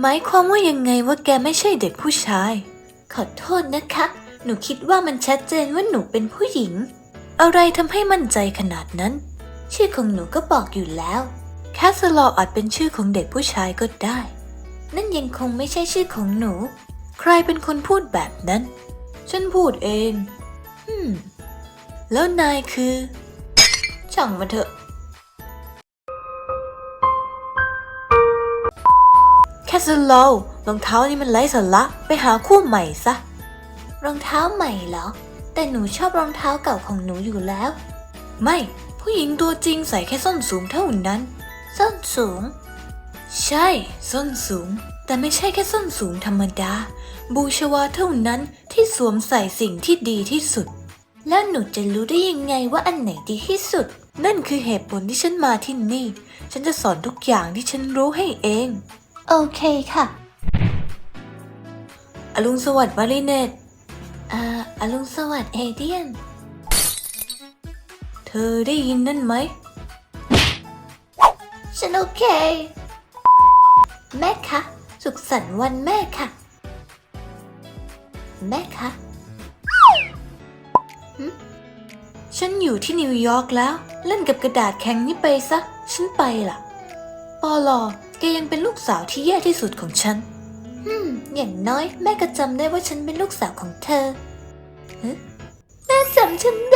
หมายความว่ายังไงว่าแกไม่ใช่เด็กผู้ชาย ขอโทษนะคะ หนูคิดว่ามันชัดเจนว่าหนูเป็นผู้หญิง อะไรทำให้มั่นใจขนาดนั้น ชื่อของหนูก็บอกอยู่แล้วแคสลออาจเป็นชื่อของเด็กผู้ชายก็ได้ นั่นยังคงไม่ใช่ชื่อของหนู ใครเป็นคนพูดแบบนั้น ฉันพูดเองฮึม แล้วนายคือช่างมาเถอะ แคสโลรองเท้านี่มันไร้สาระไปหาคู่ใหม่ซะ รองเท้าใหม่เหรอ แต่หนูชอบรองเท้าเก่าของหนูอยู่แล้ว ไม่ ผู้หญิงตัวจริงใส่แค่ส้นสูงเท่านั้น ส้นสูง ใช่ ส้นสูง แต่ไม่ใช่แค่ส้นสูงธรรมดา บูชวาเท่านั้นที่สวมใส่สิ่งที่ดีที่สุด แล้วหนูจะรู้ได้ยังไงว่าอันไหนดีที่สุด นั่นคือเหตุผลที่ฉันมาที่นี่ ฉันจะสอนทุกอย่างที่ฉันรู้ให้เอง โอเคค่ะ อรุณสวัสดิ์มาริเนตอ่าอรุณสวัสดิ์เอเดียน เธอได้ยินนั่นไหม ฉันโอเค แม่คะ สุขสันต์วันแม่ค่ะ แม่คะหึ ฉันอยู่ที่นิวยอร์กแล้ว เล่นกับกระดาษแข็งนี่ไปซะ ฉันไปล่ะ ปอลอแกยังเป็นลูกสาวที่แย่ที่สุดของฉันอืมอย่างน้อยแม่ก็จำได้ว่าฉันเป็นลูกสาวของเธอฮะแม่จำฉันได้